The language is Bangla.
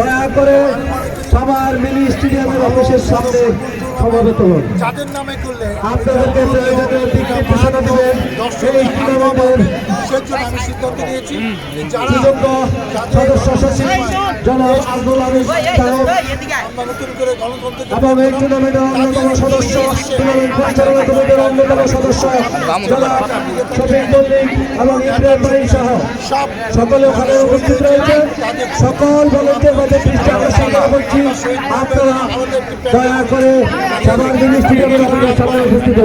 দয়া করে সবার মিনি স্টেডিয়ামের অফিসের সামনে সমাবেত হন। যাদের নামে করলে আপনাদেরকে প্রয়োজনীয় দিক নির্দেশনা দেবেন। এই যারা সুযোগ্য জনাব আব্দুল এবং এই টুর্নামেন্টের অন্যতম সদস্য টুর্নামেন্ট পরিচালনা কমিটির অন্যতম সদস্য জনাব শফিক মল্লিক এবং ইব্রাহিম বাড়ি সহ। সকলে ওখানে উপস্থিত রয়েছে। সকল ভলেন্টিয়ার মধ্যে দৃষ্টি আকর্ষণ করা করছি আপনারা দয়া করে সবার মিনি স্টেডিয়ামের অফিসের সামনে উপস্থিত।